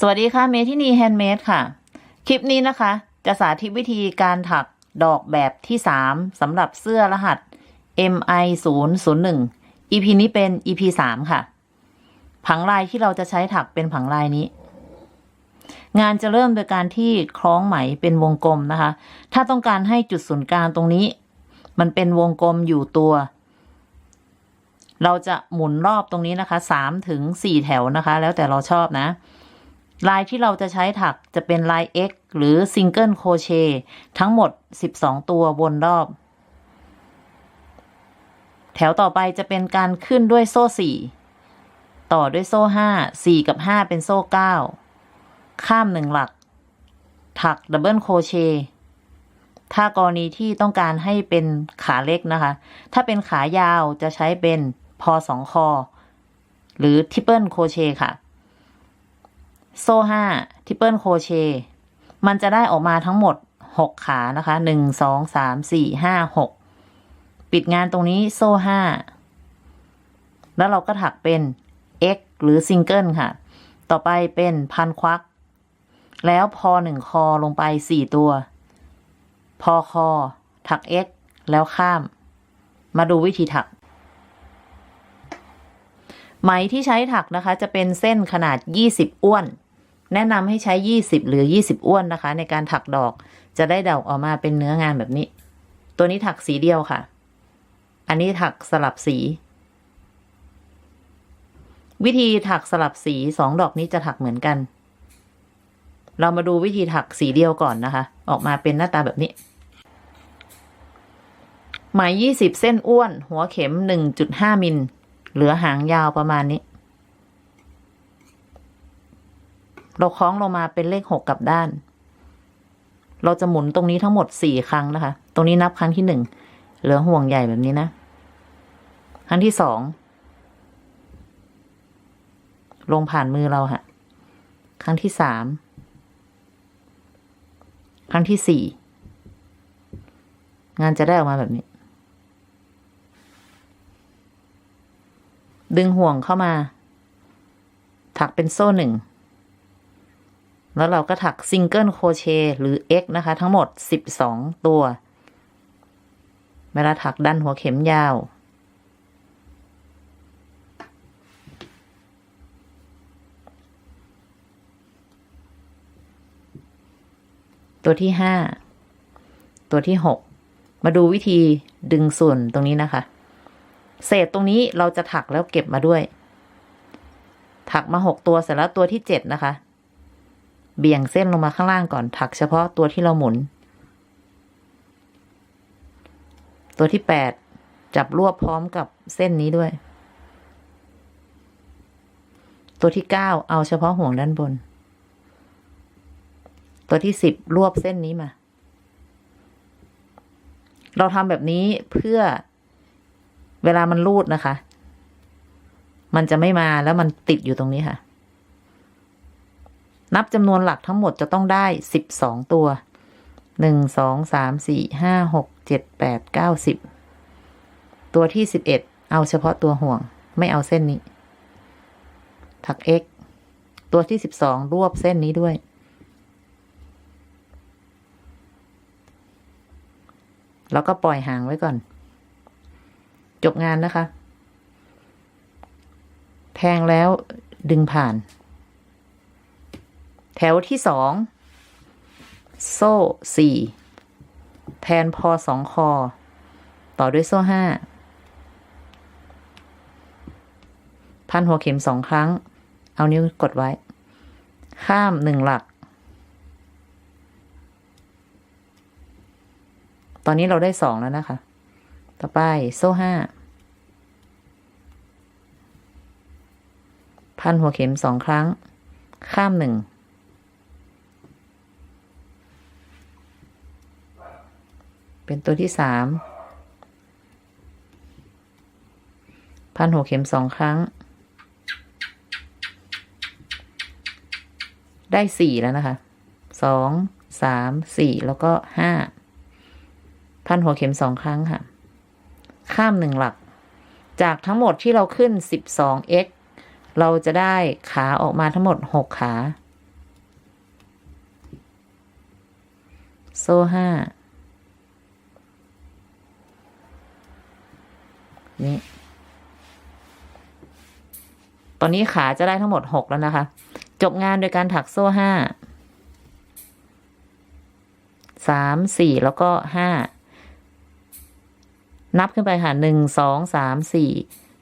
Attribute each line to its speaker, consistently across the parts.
Speaker 1: สวัสดีค่ะเมทินีแฮนด์เมดค่ะ คลิปนี้นะคะ จะสาธิตวิธีการถักดอกแบบที่ 3สำหรับเสื้อรหัส MI 0 0 1 EP นี้เป็น EP 3 ค่ะ ผังลายที่เราจะใช้ถักเป็นผังลายนี้ งานจะเริ่มโดยการที่คล้องไหมเป็นวงกลมนะคะ ถ้าต้องการให้จุดศูนย์กลางตรงนี้ มันเป็นวงกลมอยู่ตัว เราจะหมุนรอบตรงนี้นะคะสามถึงสี่แถวนะคะ แล้วแต่เราชอบนะ ลายที่เราจะใช้ถักจะเป็นลาย X หรือ Single Crochet ทั้งหมด 12 ตัววนรอบ แถวต่อไปจะเป็นการขึ้นด้วยโซ่ 4 ต่อด้วยโซ่ 5 4 กับ 5 เป็นโซ่ 9 ข้ามหนึ่งหลัก ถักดับเบิลโคเชต์ถ้ากรณีที่ต้องการให้เป็นขาเล็กนะคะ ถ้าเป็นขายาวจะใช้เป็นพอสองคอ หรือทิปเปิลโคเชค่ะ โซ่ห้าทิปเปิลโคเชต์มันจะได้ออกมาทั้งหมดหกขานะคะหนึ่งสองสามสี่ห้าหกปิดงานตรงนี้โซ่ห้าแล้วเราก็ถักเป็น X หรือซิงเกิลค่ะ ต่อไปเป็นพันควัก แล้วพอหนึ่งคอลงไปสี่ตัว พอคอ ถัก X แล้วข้าม มาดูวิธีถัก ไหมที่ใช้ถักนะคะ จะเป็นเส้นขนาด 20 อ้วน แนะนำให้ใช้ 20 หรือ 20 อ้วนนะคะ ในการถักดอก จะได้ดอกออกมาเป็นเนื้องานแบบนี้ ตัวนี้ถักสีเดียวค่ะ อันนี้ถักสลับสี วิธีถักสลับสีสองดอกนี้จะถักเหมือนกัน เรามาดูวิธีถักสีเดียวก่อนนะคะ ออกมาเป็นหน้าตาแบบนี้ไหมยี่สิบเส้นอ้วน หัวเข็มหนึ่งจุดห้ามิล เหลือหางยาวประมาณนี้ เราคล้องลงมาเป็นเลขหกกลับด้าน เราจะหมุนตรงนี้ทั้งหมดสี่ครั้งนะคะ ตรงนี้นับครั้งที่หนึ่งเหลือห่วงใหญ่แบบนี้นะ ครั้งที่สองลงผ่านมือเราค่ะ ครั้งที่สาม ครั้งที่สี่ งานจะได้ออกมาแบบนี้ ดึงห่วงเข้ามา ถักเป็นโซ่หนึ่ง แล้วเราก็ถักซิงเกิลโคเชหรือ X นะคะ ทั้งหมด 12 ตัว เวลาถักดันหัวเข็มยาว ตัวที่ห้าตัวที่หกมาดูวิธีดึงส่วนตรงนี้นะคะ เศษตรงนี้เราจะถักแล้วเก็บมาด้วย ถักมาหกตัวเสร็จแล้วตัวที่เจ็ดนะคะ เบี่ยงเส้นลงมาข้างล่างก่อนถักเฉพาะตัวที่เราหมุน ตัวที่แปดจับรวบพร้อมกับเส้นนี้ด้วย ตัวที่เก้าเอาเฉพาะห่วงด้านบน ตัวที่สิบรวบเส้นนี้มา เราทำแบบนี้เพื่อเวลามันรูดนะคะ มันจะไม่มาแล้วมันติดอยู่ตรงนี้ค่ะ นับจำนวนหลักทั้งหมดจะต้องได้สิบสองตัวหนึ่งสองสามสี่ห้าหกเจ็ดแปดเก้าสิบตัวที่สิบเอาเฉพาะตัวห่วง ไม่เอาเส้นนี้ ถัก x ตัวที่สิบสองรวบเส้นนี้ด้วย แล้วก็ปล่อยหางไว้ก่อน จบงานนะคะ แทงแล้วดึงผ่าน แถวที่สองโซ่สี่แทนพอสองคอ ต่อด้วยโซ่ห้าพันหัวเข็มสองครั้ง เอานิ้วกดไว้ ข้ามหนึ่งหลัก ตอนนี้เราได้สองแล้วนะคะ ต่อไปโซ่ห้าพันหัวเข็มสองครั้ง ข้ามหนึ่ง เป็นตัวที่สามพันหัวเข็มสองครั้ง ได้สี่แล้วนะคะสองสามสี่แล้วก็ห้าพันหัวเข็มสองครั้งค่ะ ข้ามหนึ่งหลัก จากทั้งหมดที่เราขึ้นสิบสอง x เราจะได้ขาออกมาทั้งหมดหกขา โซ่ห้า นี่ตอนนี้ขาจะได้ทั้งหมดหกแล้วนะคะ จบงานโดยการถักโซ่ห้าสามสี่แล้วก็ห้านับขึ้นไปค่ะหนึ่งสองสามสี่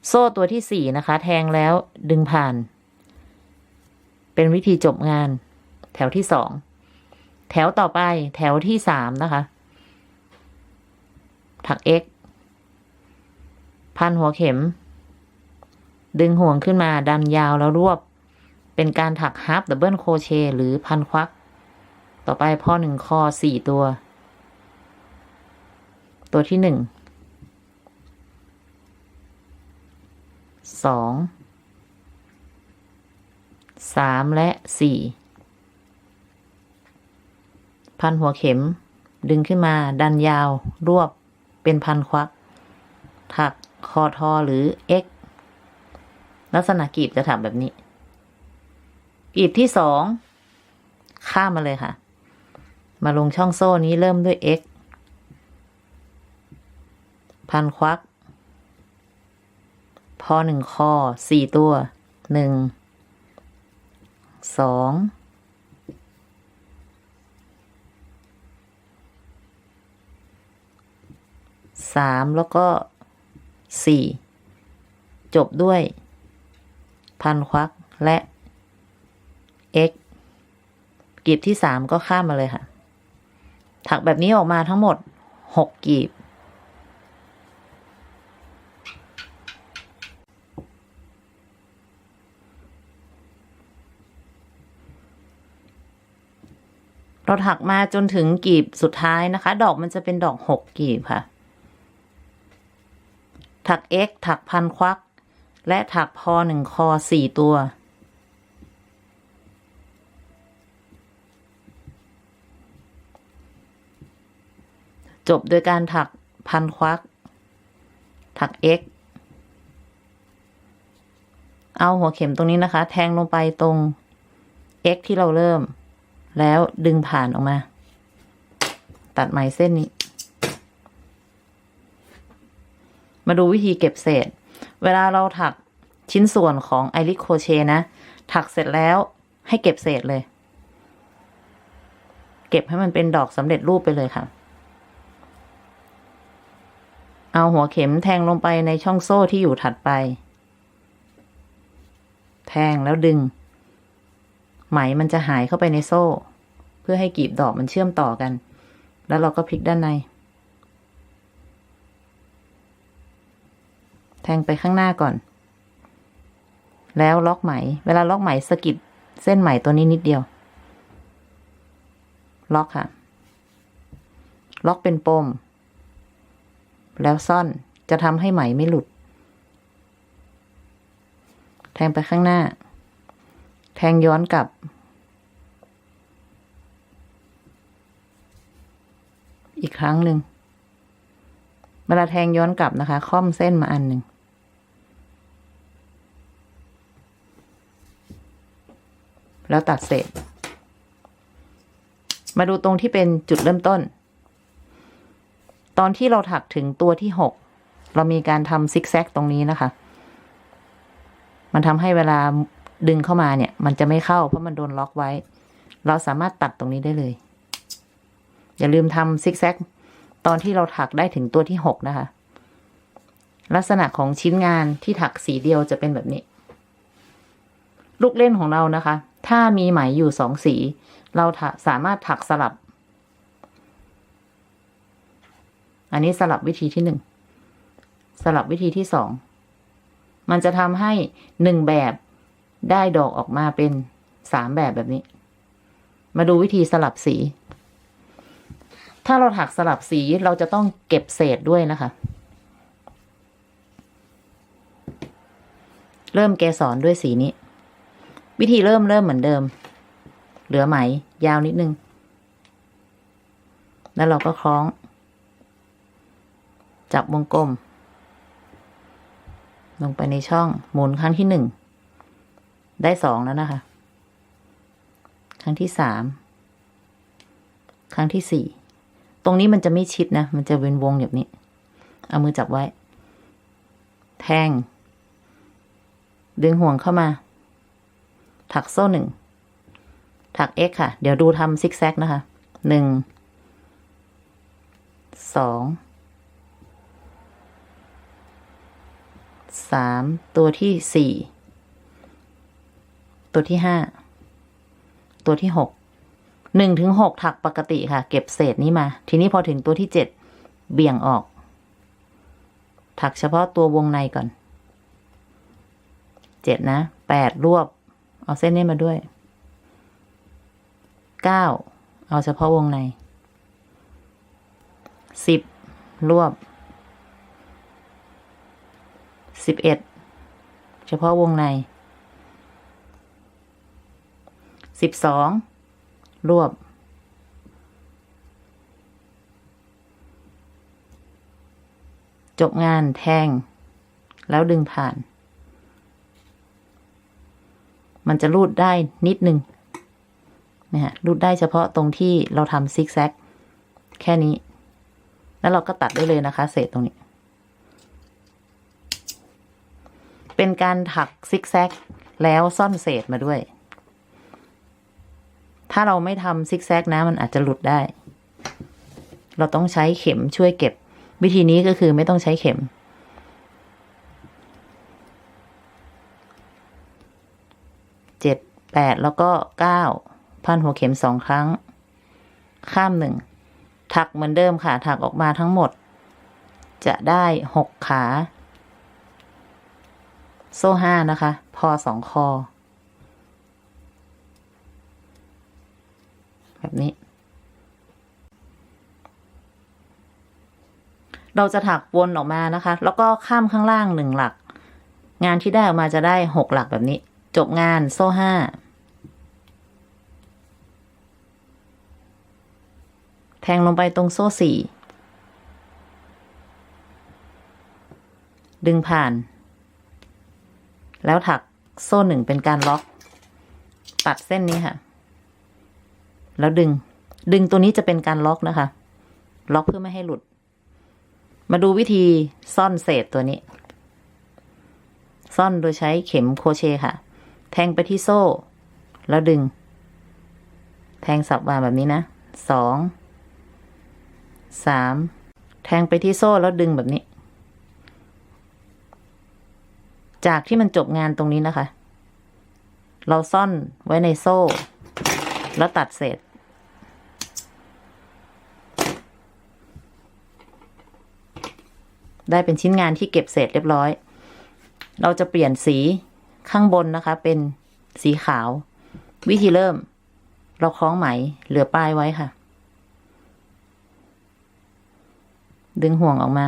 Speaker 1: โซ่ตัวที่สี่นะคะ แทงแล้วดึงผ่าน เป็นวิธีจบงาน แถวที่สองแถวต่อไป แถวที่สามนะคะ ถัก x พันหัวเข็ม ดึงห่วงขึ้นมาดันยาวแล้วรวบ เป็นการถักฮาร์ปดับเบิลโคเชหรือพันควัก ต่อไปพ่อหนึ่งคอสี่ตัว ตัวที่หนึ่งสองสามและสี่พันหัวเข็ม ดึงขึ้นมา ดันยาว รวบเป็นพันควัก ถัก คอทอหรือ x ลักษณะกรีบจะถักแบบนี้กรีบที่สอง ข้ามมาเลยค่ะ มาลงช่องโซ่นี้เริ่มด้วย x พันควัก พอหนึ่งคอสี่ตัวหนึ่งสองสามแล้วก็ สี่จบด้วย พันควักและ x กีบที่สามก็ข้ามมาเลยค่ะ ถักแบบนี้ออกมาทั้งหมดหกกีบ เราถักมาจนถึงกีบสุดท้ายนะคะ ดอกมันจะเป็นดอกหกกีบค่ะ ถัก x ถักพันควัก และถักพอหนึ่งคอสี่ตัว จบโดยการถักพันควัก ถัก x เอาหัวเข็มตรงนี้นะคะ แทงลงไปตรง x ที่เราเริ่ม แล้วดึงผ่านออกมา ตัดไหมเส้นนี้ มาดูวิธีเก็บเศษ เวลาเราถักชิ้นส่วนของไอริโคเชนะ ถักเสร็จแล้วให้เก็บเศษเลย เก็บให้มันเป็นดอกสำเร็จรูปไปเลยค่ะ เอาหัวเข็มแทงลงไปในช่องโซ่ที่อยู่ถัดไป แทงแล้วดึง ไหมมันจะหายเข้าไปในโซ่ เพื่อให้กีบดอกมันเชื่อมต่อกัน แล้วเราก็พลิกด้านใน แทงไปข้างหน้าก่อน แล้วล็อกไหม เวลาล็อกไหมสกิดเส้นไหมตัวนี้นิดเดียว ล็อกค่ะ ล็อกเป็นปม แล้วซ่อนจะทำให้ไหมไม่หลุด แทงไปข้างหน้า แทงย้อนกลับ อีกครั้งหนึ่งเวลาแทงย้อนกลับนะคะ ค่อมเส้นมาอันหนึ่ง แล้วตัดเศษ มาดูตรงที่เป็นจุดเริ่มต้น ตอนที่เราถักถึงตัวที่หกเรามีการทำซิกแซกตรงนี้นะคะ มันทำให้เวลาดึงเข้ามาเนี่ย มันจะไม่เข้าเพราะมันโดนล็อกไว้ เราสามารถตัดตรงนี้ได้เลย อย่าลืมทำซิกแซกตอนที่เราถักได้ถึงตัวที่หกนะคะ ลักษณะของชิ้นงานที่ถักสีเดียวจะเป็นแบบนี้ ลูกเล่นของเรานะคะ ถ้ามีไหมอยู่สองสี เราสามารถถักสลับ อันนี้สลับวิธีที่หนึ่งสลับวิธีที่สองมันจะทำให้หนึ่งแบบได้ดอกออกมาเป็นสามแบบแบบนี้ มาดูวิธีสลับสี ถ้าเราถักสลับสีเราจะต้องเก็บเศษด้วยนะคะ เริ่มเกสรด้วยสีนี้ วิธีเริ่มเริ่มเหมือนเดิม เหลือไหม ยาวนิดนึง แล้วเราก็คล้อง จับวงกลม ลงไปในช่องหมุนครั้งที่หนึ่ง ได้สองแล้วนะคะ ครั้งที่สาม ครั้งที่สี่ ตรงนี้มันจะไม่ชิดนะ มันจะเป็นวงแบบนี้ เอามือจับไว้ แทง ดึงห่วงเข้ามา ถักโซ่หนึ่ง ถัก x ค่ะ เดี๋ยวดูทำซิกแซกนะคะ หนึ่ง สอง สาม ตัวที่สี่ ตัวที่ห้า ตัวที่หก หนึ่งถึงหกถักปกติค่ะ เก็บเศษนี้มา ทีนี้พอถึงตัวที่เจ็ด เบี่ยงออก ถักเฉพาะตัววงในก่อน เจ็ดนะ แปดรวบ เอาเส้นนี้มาด้วยเก้าเอาเฉพาะวงในสิบรวบสิบเอ็ดเฉพาะวงในสิบสองรวบจบงานแทง แล้วดึงผ่าน มันจะรูดได้นิดนึงนะฮะรูดได้เฉพาะตรงที่เราทำซิกแซกแค่นี้ แล้วเราก็ตัดได้เลยนะคะ เศษตรงนี้ เป็นการถักซิกแซกแล้วซ่อนเศษมาด้วย ถ้าเราไม่ทำซิกแซกนะ มันอาจจะหลุดได้ เราต้องใช้เข็มช่วยเก็บ วิธีนี้ก็คือไม่ต้องใช้เข็ม เจ็ด แปดแล้วก็เก้าพันหัวเข็มสองครั้ง ข้ามหนึ่งถักเหมือนเดิมค่ะ ถักออกมาทั้งหมด จะได้หกขา โซ่ห้านะคะ พอสองคอ แบบนี้ เราจะถักวนออกมานะคะ แล้วก็ข้ามข้างล่างหนึ่งหลัก งานที่ได้ออกมาจะได้หกหลักแบบนี้ จบงานโซ่ห้าแทงลงไปตรงโซ่สี่ดึงผ่าน แล้วถักโซ่หนึ่งเป็นการล็อก ตัดเส้นนี้ค่ะ แล้วดึง ดึงตัวนี้จะเป็นการล็อกนะคะ ล็อกเพื่อไม่ให้หลุด มาดูวิธีซ่อนเศษตัวนี้ ซ่อนโดยใช้เข็มโครเชต์ค่ะ แทงไปที่โซ่ แล้วดึง แทงสับวางแบบนี้นะสองสามแทงไปที่โซ่แล้วดึงแบบนี้ จากที่มันจบงานตรงนี้นะคะ เราซ่อนไว้ในโซ่ แล้วตัดเศษได้เป็นชิ้นงานที่เก็บเศษเรียบร้อย เราจะเปลี่ยนสี ข้างบนนะคะ เป็นสีขาว วิธีเริ่ม เราคล้องไหม เหลือปลายไว้ค่ะ ดึงห่วงออกมา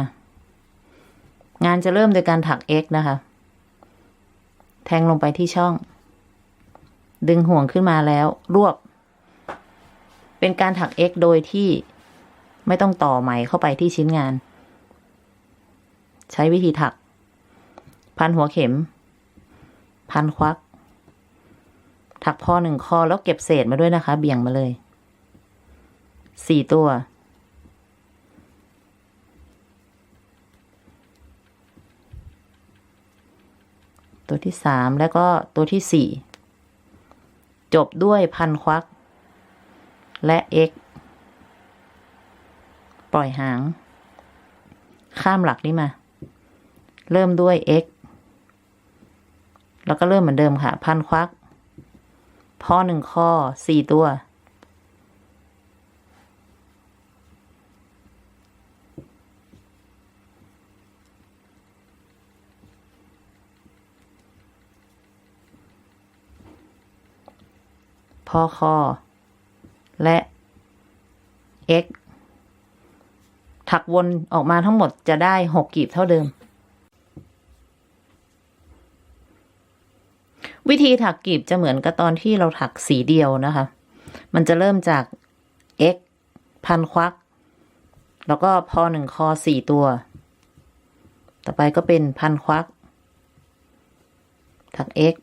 Speaker 1: งานจะเริ่มโดยการถัก X นะคะ แทงลงไปที่ช่อง ดึงห่วงขึ้นมาแล้ว รวบ เป็นการถัก X โดยที่ไม่ต้องต่อไหมเข้าไปที่ชิ้นงาน ใช้วิธีถัก พันหัวเข็ม พันควัก ถักพอหนึ่งคอแล้วเก็บเศษมาด้วยนะคะ เบี่ยงมาเลย สี่ตัว ตัวที่สามแล้วก็ตัวที่สี่ จบด้วยพันควัก และ x ปล่อยหาง ข้ามหลักนี้มา เริ่มด้วย x แล้วก็เริ่มเหมือนเดิมค่ะ พันควักพ่อหนึ่งข้อสี่ตัว พ่อคอและ x ถักวนออกมาทั้งหมดจะได้หกกีบเท่าเดิม วิธีถักกลีบจะเหมือนกับตอนที่เราถักสีเดียวนะคะ มันจะเริ่มจาก x พันควัก แล้วก็พอหนึ่งคอสี่ตัว ต่อไปก็เป็นพันควัก ถัก x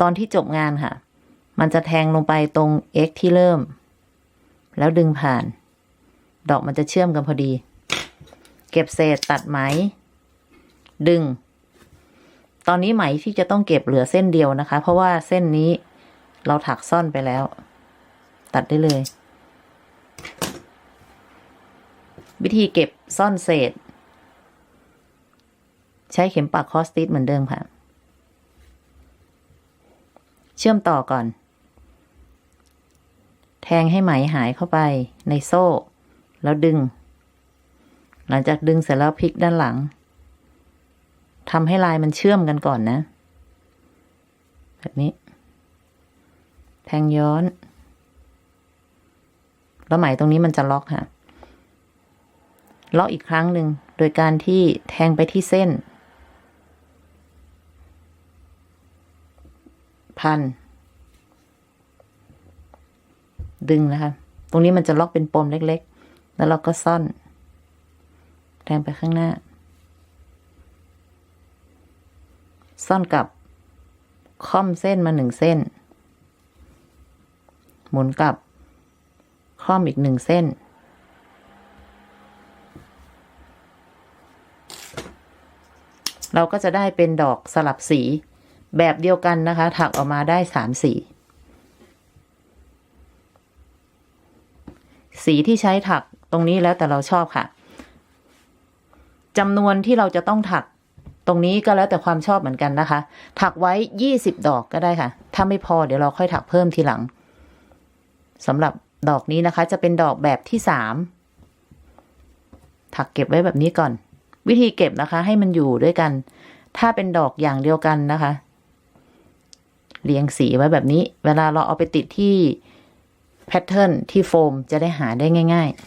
Speaker 1: ตอนที่จบงานค่ะ มันจะแทงลงไปตรง x ที่เริ่ม แล้วดึงผ่าน ดอกมันจะเชื่อมกันพอดี เก็บเศษตัดไหม ดึง ตอนนี้ไหมที่จะต้องเก็บเหลือเส้นเดียวนะคะ เพราะว่าเส้นนี้เราถักซ่อนไปแล้ว ตัดได้เลย วิธีเก็บซ่อนเศษ ใช้เข็มปักคอสติสเหมือนเดิมค่ะ เชื่อมต่อก่อน แทงให้ไหมหายเข้าไปในโซ่ แล้วดึง หลังจากดึงเสร็จแล้วพลิกด้านหลัง ทำให้ลายมันเชื่อมกันก่อนนะ แบบนี้ แทงย้อน แล้วไหมตรงนี้มันจะล็อกค่ะ ล็อกอีกครั้งหนึ่ง โดยการที่แทงไปที่เส้น พัน ดึงนะคะ ตรงนี้มันจะล็อกเป็นปมเล็ก ๆ แล้วเราก็ซ่อน แทงไปข้างหน้า ซ่อนกับค่อมเส้นมาหนึ่งเส้น หมุนกลับค่อมอีกหนึ่งเส้น เราก็จะได้เป็นดอกสลับสีแบบเดียวกันนะคะ ถักออกมาได้สามสี สีที่ใช้ถักตรงนี้แล้วแต่เราชอบค่ะจำนวนที่เราจะต้องถัก ตรงนี้ก็แล้วแต่ความชอบเหมือนกันนะคะ ถักไว้ยี่สิบดอกก็ได้ค่ะ ถ้าไม่พอเดี๋ยวเราค่อยถักเพิ่มทีหลังสำหรับดอกนี้นะคะ จะเป็นดอกแบบที่สามถักเก็บไว้แบบนี้ก่อน วิธีเก็บนะคะ ให้มันอยู่ด้วยกัน ถ้าเป็นดอกอย่างเดียวกันนะคะ เรียงสีไว้แบบนี้ เวลาเราเอาไปติดที่แพทเทิร์นที่โฟมจะได้หาได้ง่าย ๆ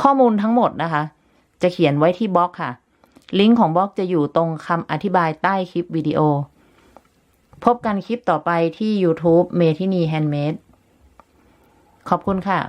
Speaker 1: ข้อมูลทั้งหมดนะคะ จะเขียนไว้ที่บล็อกค่ะ ลิงก์ของบล็อกจะอยู่ตรงคำอธิบายใต้คลิปวิดีโอ พบกันคลิปต่อไปที่ YouTube เมทินีแฮนด์เมดขอบคุณค่ะ